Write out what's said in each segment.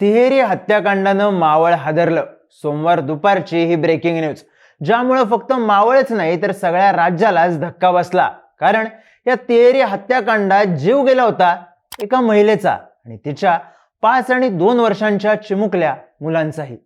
तिहेरी हत्याकांडानं मावळ हादरलं. सोमवार दुपारची ही ब्रेकिंग न्यूज ज्यामुळं फक्त मावळच नाही तर सगळ्या राज्यालाच धक्का बसला. कारण या तिहेरी हत्याकांडात जीव गेला होता एका महिलेचा आणि तिच्या पाच आणि दोन वर्षांच्या चिमुकल्या मुलांचाही.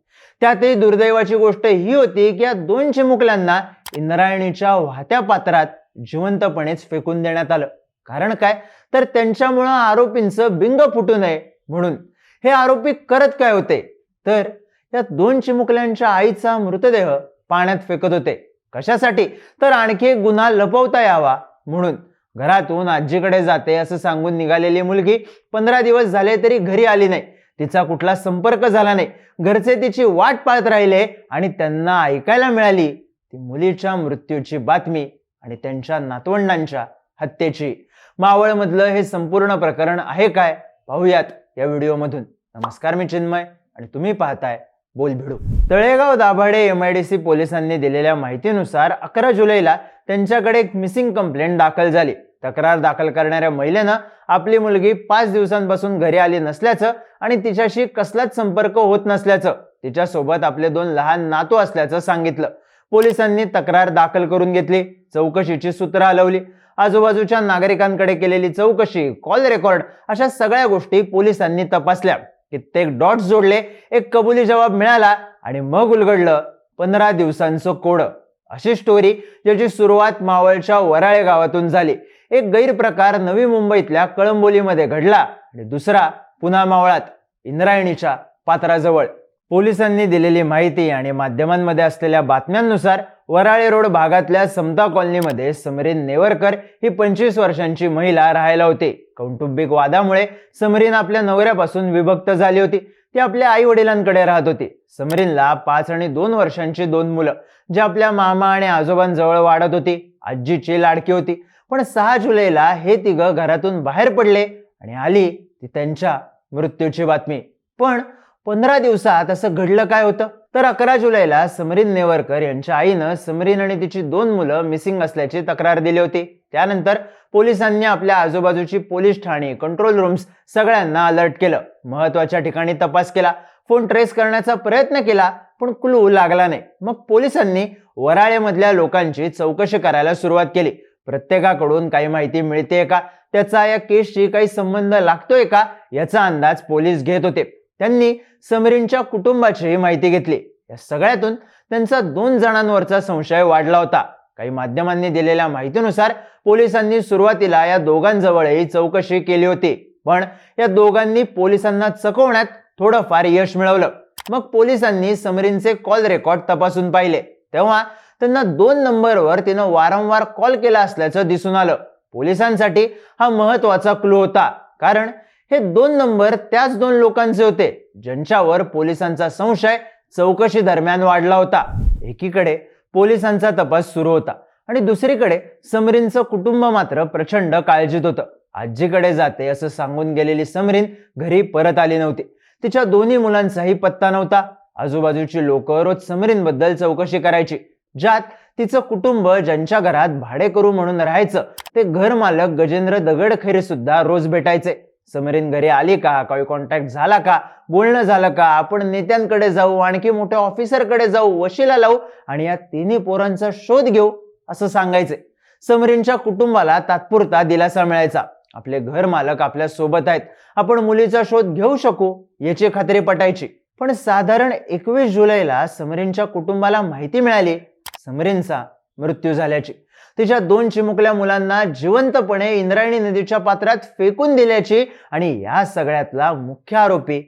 त्यातही दुर्दैवाची गोष्ट ही होती की या दोन चिमुकल्यांना इंद्रायणीच्या वाहत्या पात्रात जिवंतपणेच फेकून देण्यात आलं. कारण काय? तर त्यांच्यामुळं आरोपींचं बिंग फुटू नये म्हणून हे आरोपी करत काय होते? तर या दोन चिमुकल्यांच्या आईचा मृतदेह पाण्यात फेकत होते. कशासाठी? तर आणखी एक गुन्हा लपवता यावा म्हणून. घरातून आजीकडे जाते असं सांगून निघालेली मुलगी पंधरा दिवस झाले तरी घरी आली नाही. तिचा कुठला संपर्क झाला नाही. घरचे तिची वाट पाहत राहिले आणि त्यांना ऐकायला मिळाली. ती मुलीच्या मृत्यूची बातमी आणि त्यांच्या नातवंडांच्या हत्येची. मावळमधलं हे संपूर्ण प्रकरण आहे काय? पाहूयात. या व्हिडिओमधून. नमस्कार मी चिन्मय आणि तुम्ही पाहताय Bol Bhidu. Talegaon Dabhade M I D C पोलिसांनी दिलेल्या माहितीनुसार अकरा जुलैला त्यांच्याकडे एक मिसिंग कंप्लेंट दाखल झाली. तक्रार दाखल करणाऱ्या महिलेनं आपली मुलगी पाच दिवसांपासून घरी आली नसल्याचं आणि तिच्याशी कसलाच संपर्क होत नसल्याचं तिच्यासोबत आपले दोन लहान नातू असल्याचं सांगितलं. पोलिसांनी तक्रार दाखल करून घेतली. चौकशीची सूत्र हलवली. आजूबाजूच्या नागरिकांकडे केलेली चौकशी कॉल रेकॉर्ड अशा सगळ्या गोष्टी पोलिसांनी तपासल्या. कित्येक डॉट्स जोडले एक कबुली जबाब मिळाला आणि मग उलगडलं पंधरा दिवसांचं कोड. अशी स्टोरी ज्याची सुरुवात मावळच्या वराळे गावातून झाली. एक गैरप्रकार नवी मुंबईतल्या कळंबोलीमध्ये घडला आणि दुसरा पुन्हा मावळात इंद्रायणीच्या पात्राजवळ. पोलिसांनी दिलेली माहिती आणि माध्यमांमध्ये असलेल्या बातम्यांनुसार वराळे रोड भागातल्या समता कॉलनीमध्ये समरीन नेवरकर ही पंचवीस वर्षांची महिला राहायला होती. कौटुंबिक वादामुळे समरीन आपल्या नवऱ्यापासून विभक्त झाली होती. ती आपल्या आई वडिलांकडे राहत होती. समरीनला पाच आणि दोन वर्षांची दोन मुलं जी आपल्या मामा आणि आजोबांजवळ वाढत होती. आजीची लाडकी होती. पण सहा जुलैला हे तिघं घरातून बाहेर पडले आणि आली ती त्यांच्या मृत्यूची बातमी. पण पंधरा दिवसात असं घडलं काय होतं? तर अकरा जुलैला समरीन नेवरकर यांच्या आईनं समरीन आणि तिची दोन मुलं मिसिंग असल्याची तक्रार दिली होती. त्यानंतर पोलिसांनी आपल्या आजूबाजूची पोलीस ठाणी कंट्रोल रूम्स सगळ्यांना अलर्ट केलं. महत्त्वाच्या ठिकाणी तपास केला. फोन ट्रेस करण्याचा प्रयत्न केला पण क्लू लागला नाही. मग पोलिसांनी वराळेमधल्या लोकांची चौकशी करायला सुरुवात केली. प्रत्येकाकडून काही माहिती मिळते का? त्याचा या केसशी काही संबंध लागतोय का? याचा अंदाज पोलीस घेत होते. त्यांनी समरीनच्या कुटुंबाची माहिती घेतली. या सगळ्यातून त्यांचा दोन जणांवरचा संशय वाढला होता. काही माध्यमांनी दिलेल्या माहितीनुसार पोलिसांनी सुरुवातीला या दोघांजवळही चौकशी केली होती. पण या दोघांनी पोलिसांना चकवण्यात थोडंफार यश मिळवलं. मग पोलिसांनी समरीनचे कॉल रेकॉर्ड तपासून पाहिले. तेव्हा त्यांना दोन नंबरवर तिनं वारंवार कॉल केला असल्याचं दिसून आलं. पोलिसांसाठी हा महत्त्वाचा क्लू होता. कारण हे दोन नंबर त्याच दोन लोकांचे होते ज्यांच्यावर पोलिसांचा संशय चौकशी दरम्यान वाढला होता. एकीकडे पोलिसांचा तपास सुरू होता आणि दुसरीकडे समरीनचं कुटुंब मात्र प्रचंड काळजीत होतं. आजीकडे जाते असं सांगून गेलेली समरीन घरी परत आली नव्हती. तिच्या दोन्ही मुलांचाही पत्ता नव्हता. आजूबाजूची लोक रोज समरीनबद्दल चौकशी करायची. ज्यात तिचं कुटुंब ज्यांच्या घरात भाडे करू म्हणून राहायचं ते घरमालक गजेंद्र दगडखैरे सुद्धा रोज भेटायचे. समरीन घरी आली का? काही कॉन्टॅक्ट झाला का? बोलणं झालं का? आपण नेत्यांकडे जाऊ आणखी मोठ्या ऑफिसरकडे जाऊ वशिला लावू आणि या तिन्ही पोरांचा शोध घेऊ असं सांगायचंय. समरीनच्या कुटुंबाला तात्पुरता दिलासा मिळायचा. आपले घर मालक आपल्यासोबत आहेत. आपण मुलीचा शोध घेऊ शकू याची खात्री पटायची. पण साधारण एकवीस जुलैला समरीनच्या कुटुंबाला माहिती मिळाली. समरीनचा मृत्यू झाल्याची. तिच्या दोन चिमुकल्या मुलांना जिवंतपणे इंद्रायणी नदीच्या पात्रात फेकून दिल्याची आणि या सगळ्यातला मुख्य आरोपी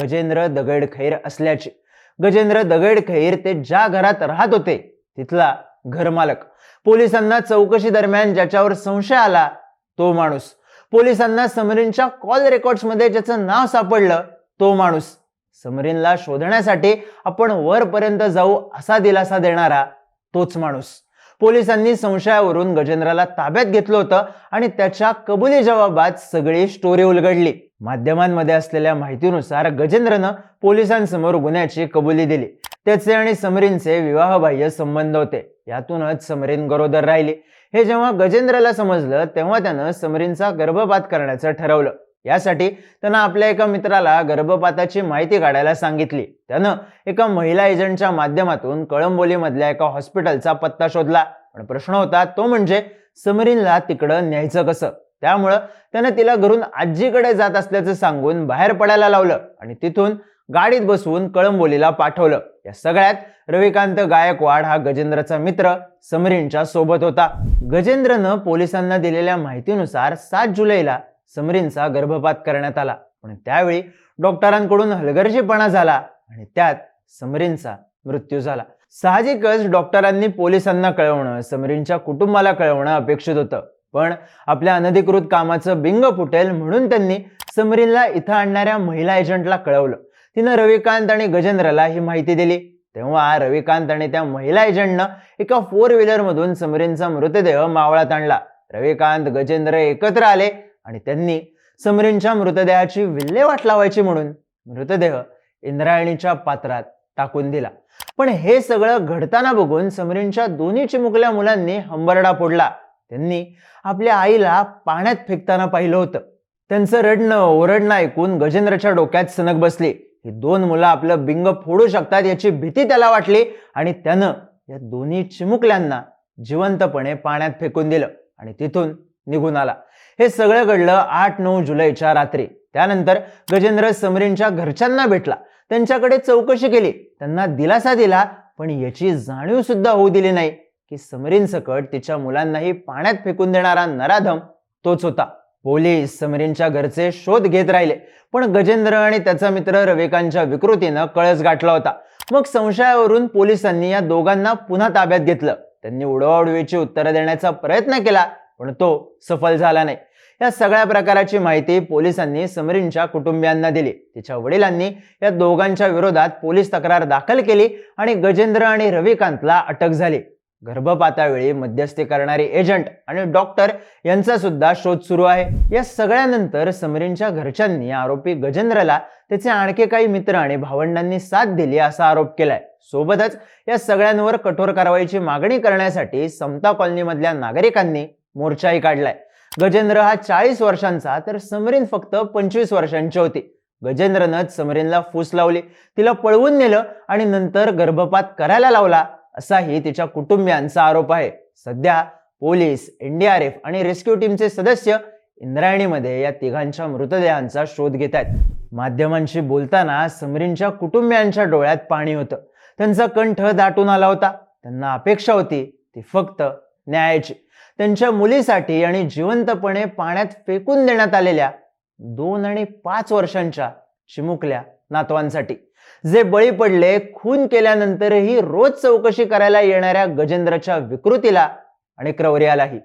गजेंद्र दगडखैर असल्याची. गजेंद्र दगडखैर ते ज्या घरात राहत होते तिथला घरमालक. पोलिसांना चौकशी दरम्यान ज्याच्यावर संशय आला तो माणूस. पोलिसांना समरीनच्या कॉल रेकॉर्ड्समध्ये ज्याचं नाव सापडलं तो माणूस. समरीनला शोधण्यासाठी आपण वरपर्यंत जाऊ असा दिलासा देणारा तोच माणूस. पोलिसांनी संशयावरून गजेंद्रला ताब्यात घेतलं होतं आणि त्याच्या कबुली जबाबात सगळी स्टोरी उलगडली. माध्यमांमध्ये असलेल्या माहितीनुसार गजेंद्रनं पोलिसांसमोर गुन्ह्याची कबुली दिली. त्याचे आणि समरीनचे विवाहबाह्य संबंध होते. यातूनच समरीन गरोदर राहिली. हे जेव्हा गजेंद्रला समजलं तेव्हा त्यानं समरीनचा गर्भपात करण्याचं ठरवलं. यासाठी त्यानं आपल्या एका मित्राला गर्भपाताची माहिती काढायला सांगितली. त्यानं एका महिला एजंटच्या माध्यमातून कळंबोलीमधल्या एका हॉस्पिटलचा पत्ता शोधला. पण प्रश्न होता तो म्हणजे समरीनला तिकडं न्यायचं कसं? त्यामुळं त्यानं तिला घरून आजीकडे जात असल्याचं सांगून बाहेर पडायला लावलं आणि तिथून गाडीत बसवून कळंबोलीला पाठवलं. या सगळ्यात रविकांत गायकवाड हा गजेंद्रचा मित्र समरीनच्या सोबत होता. गजेंद्रनं पोलिसांना दिलेल्या माहितीनुसार सात जुलैला समरींचा गर्भपात करण्यात आला. पण त्यावेळी डॉक्टरांकडून हलगर्जीपणा झाला आणि त्यात समरीनचा मृत्यू झाला. साहजिकच डॉक्टरांनी पोलिसांना कळवणं समरीनच्या कुटुंबाला कळवणं अपेक्षित होतं. पण आपल्या अनधिकृत कामाचं बिंग फुटेल म्हणून त्यांनी समरीनला इथं आणणाऱ्या महिला एजंटला कळवलं. तिनं रविकांत आणि गजेंद्रला ही माहिती दिली. तेव्हा रविकांत आणि त्या महिला एजंटनं एका फोर व्हीलरमधून समरीनचा मृतदेह मावळात आणला. रविकांत गजेंद्र एकत्र आले. आणि त्यांनी समरीनच्या मृतदेहाची विल्हेवाट लावायची म्हणून मृतदेह इंद्रायणीच्या पात्रात टाकून दिला. पण हे सगळं घडताना बघून समरीनच्या दोन्ही चिमुकल्या मुलांनी हंबरडा फोडला. त्यांनी आपल्या आईला पाण्यात फेकताना पाहिलं होतं. त्यांचं रडणं ओरडणं ऐकून गजेंद्रच्या डोक्यात सनक बसली. ही दोन मुलं आपलं बिंग फोडू शकतात याची भीती त्याला वाटली आणि त्यानं या दोन्ही चिमुकल्यांना जिवंतपणे पाण्यात फेकून दिलं आणि तिथून निघून आला. हे सगळं घडलं आठ नऊ जुलैच्या रात्री. त्यानंतर गजेंद्र समरीनच्या घरच्यांना भेटला. त्यांच्याकडे चौकशी केली. त्यांना दिलासा दिला पण याची जाणीव सुद्धा होऊ दिली नाही की समरीन सकट तिच्या मुलांनाही पाण्यात फेकून देणारा नराधम तोच होता. पोलीस समरीनच्या घरचे शोध घेत राहिले. पण गजेंद्र आणि त्याचा मित्र रविकांतच्या विकृतीनं कळस गाठला होता. मग संशयावरून पोलिसांनी या दोघांना पुन्हा ताब्यात घेतलं. त्यांनी उडवाउडवीची उत्तरं देण्याचा प्रयत्न केला पण तो सफल झाला नाही. या सगळ्या प्रकाराची माहिती पोलिसांनी समरीनच्या कुटुंबियांना दिली. तिच्या वडिलांनी या दोघांच्या विरोधात पोलीस तक्रार दाखल केली आणि गजेंद्र आणि रविकांतला अटक झाली. गर्भपातावेळी मध्यस्थी करणारे एजंट आणि डॉक्टर यांचा सुद्धा शोध सुरू आहे. या सगळ्यानंतर समरीनच्या घरच्यांनी आरोपी गजेंद्रला त्याचे आणखी काही मित्र आणि भावंडांनी साथ दिली असा आरोप केलाय. सोबतच या सगळ्यांवर कठोर कारवाईची मागणी करण्यासाठी समता कॉलनीमधल्या नागरिकांनी मोर्चाही काढलाय. गजेंद्र हा चाळीस वर्षांचा तर समरीन फक्त पंचवीस वर्षांची होती. गजेंद्रनंच समरीनला फूस लावली. तिला पळवून नेलं आणि नंतर गर्भपात करायला लावला असाही तिच्या कुटुंबियांचा आरोप आहे. सध्या पोलीस एनडीआरएफ आणि रेस्क्यू टीमचे सदस्य इंद्रायणीमध्ये या तिघांच्या मृतदेहांचा शोध घेत आहेत. माध्यमांशी बोलताना समरीनच्या कुटुंबियांच्या डोळ्यात पाणी होतं. त्यांचा कंठ दाटून आला होता. त्यांना अपेक्षा होती ती फक्त न्यायाची. त्यांच्या मुलीसाठी आणि जिवंतपणे पाण्यात फेकून देण्यात आलेल्या दोन आणि पाच वर्षांच्या चिमुकल्या नातवांसाठी. जे बळी पडले खून केल्यानंतरही रोज चौकशी करायला येणाऱ्या गजेंद्रच्या विकृतीला आणि क्रौर्यालाही.